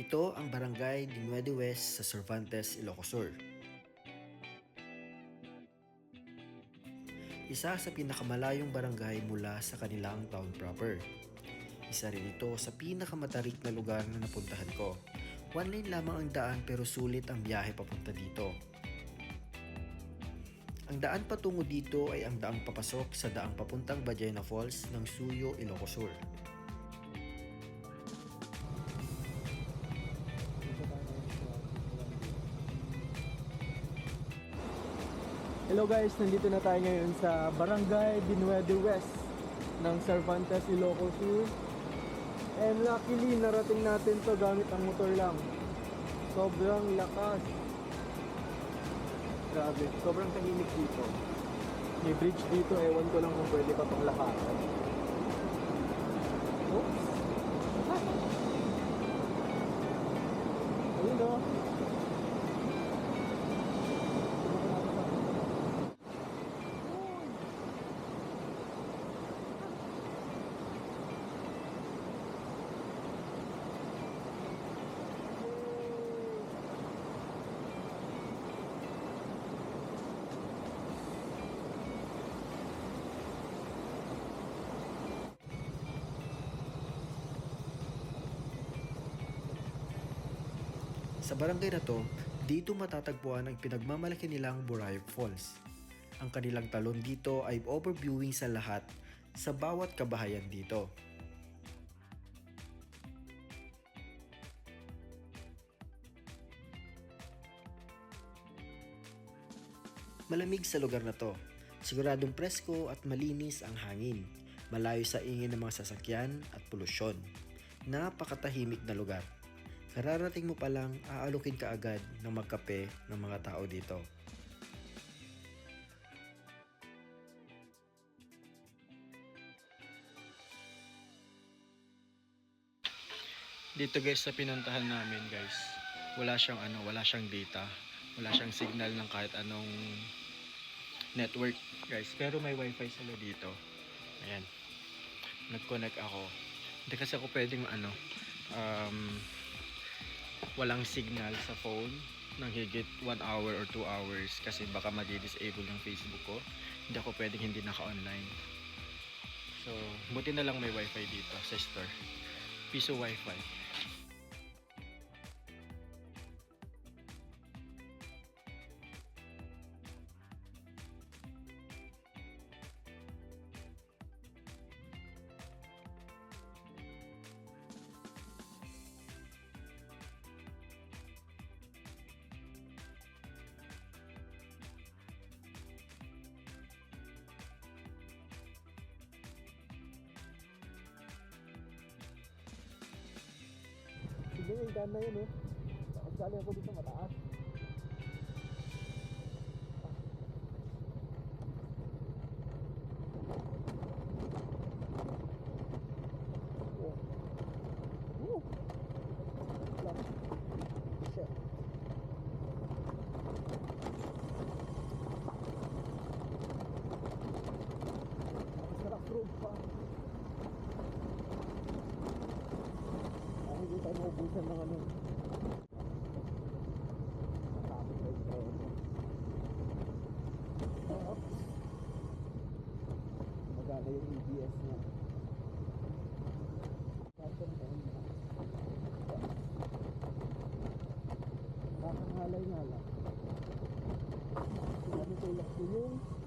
Ito ang barangay Dinuede West sa Cervantes, Ilocos Sur. Isa sa pinakamalayong barangay mula sa kanilang town proper. Isa rin ito sa pinakamatarik na lugar na napuntahan ko. One lane lamang ang daan pero sulit ang biyahe papunta dito. Ang daan patungo dito ay ang daang papasok sa daang papuntang Bajena Falls ng Suyo, Ilocos Sur. Hello guys, nandito na tayo ngayon sa Barangay Binuede West ng Cervantes, Ilocos Sur. And luckily, narating natin to gamit ang motor lang. Sobrang lakas. Grabe, sobrang tahimik dito. May bridge dito, ewan ko lang kung pwede pa pang lakatan. Oops! Sa barangay na to, dito matatagpuan ang pinagmamalaki nilang Borayog Falls. Ang kanilang talon dito ay overviewing sa lahat sa bawat kabahayan dito. Malamig sa lugar na to. Siguradong presko at malinis ang hangin. Malayo sa ingin ng mga sasakyan at polusyon. Napakatahimik na lugar. Kararating mo pa lang, aalukin ka agad ng magkape ng mga tao dito. Dito guys sa pinuntahan namin guys, wala siyang ano, wala siyang data. Wala siyang signal ng kahit anong network guys. Pero may wifi sila dito. Ayan. Nag-connect ako. Hindi kasi ako pwedeng ano, um, walang signal sa phone ng higit 1 hour or 2 hours kasi baka madi-disable yung Facebook ko. Hindi ako pwedeng hindi naka-online. So, buti na lang may wifi dito sa store. Piso wifi. Yung daan na yun eh. Kasali ako dito mataas. Oh. Woo! Lang. Shit. Sarap road pa. Ay, hindi tayo maubusan ng ano. Matapos na yung tren. Oops. Magana yung EBS niya. Kakanghalay nga lang. Sinabi tulak ko yung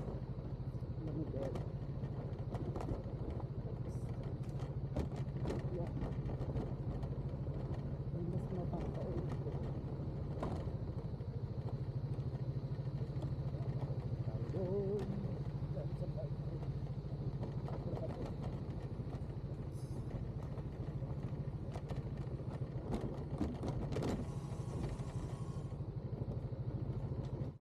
go.